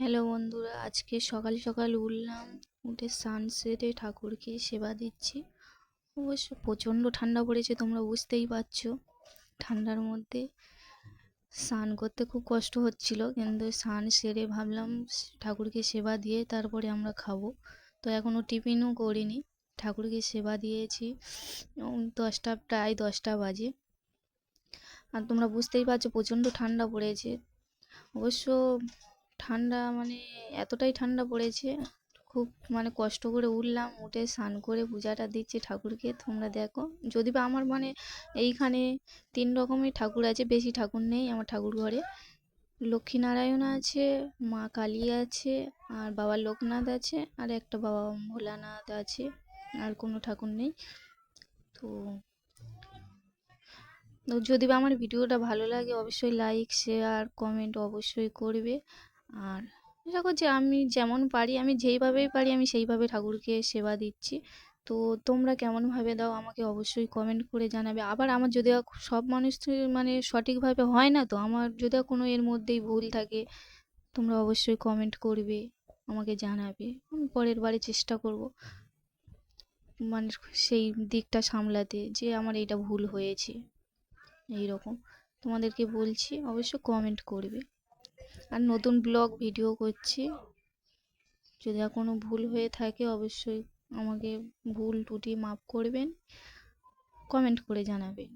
Hello বন্ধুরা, আজকে সকাল সকাল উঠলাম, উঠে সানসেটে ঠাকুরকে সেবা দিচ্ছি। অবশ্য প্রচণ্ড ঠান্ডা পড়েছে, তোমরা বুঝতেই পারছ। ঠান্ডার মধ্যে স্নান করতে খুব কষ্ট হচ্ছিল, কিন্তু স্নান সেরে ভাবলাম ঠাকুরকে সেবা দিয়ে তারপরে আমরা খাব। তো এখনও টিফিনও করিনি, ঠাকুরকে সেবা দিয়েছি। দশটা, প্রায় দশটা বাজে। আর তোমরা বুঝতেই পারছ প্রচণ্ড ঠান্ডা পড়েছে। অবশ্য ঠান্ডা মানে এতটাই ঠান্ডা পড়েছে, খুব মানে কষ্ট করে উঠলাম, উঠে স্নান করে পূজাটা দিচ্ছি ঠাকুরকে, তোমরা দেখো। যদি বা আমার মানে এইখানে তিন রকমের ঠাকুর আছে, বেশি ঠাকুর নেই আমার ঠাকুর ঘরে। লক্ষ্মীনারায়ণ আছে, মা কালী আছে, আর বাবা লোকনাথ আছে, আর একটা বাবা ভোলানাথ আছে, আর কোনো ঠাকুর নেই। তো তো যদি বা আমার ভিডিওটা ভালো লাগে, অবশ্যই লাইক শেয়ার কমেন্ট অবশ্যই করবে। আর আশা করছি আমি যেমন পারি, আমি যেইভাবেই পারি আমি সেইভাবে ঠাকুরকে সেবা দিচ্ছি। তো তোমরা কেমনভাবে দাও আমাকে অবশ্যই কমেন্ট করে জানাবে। আবার আমার যদি সব মানুষ মানে সঠিকভাবে হয় না তো আমার যদি কোনো এর মধ্যেই ভুল থাকে, তোমরা অবশ্যই কমেন্ট করবে, আমাকে জানাবে। আমি পরের বারে চেষ্টা করব মানে সেই দিকটা সামলাতে যে আমার এইটা ভুল হয়েছে এই রকম তোমাদেরকে বলছি অবশ্য কমেন্ট করবে। আর নতুন ব্লগ ভিডিও করছি। যদি আর কোনো ভুল হয়ে থাকে, অবশ্যই আমাকে ভুল ত্রুটি মাফ করবেন কমেন্ট করে জানাবেন।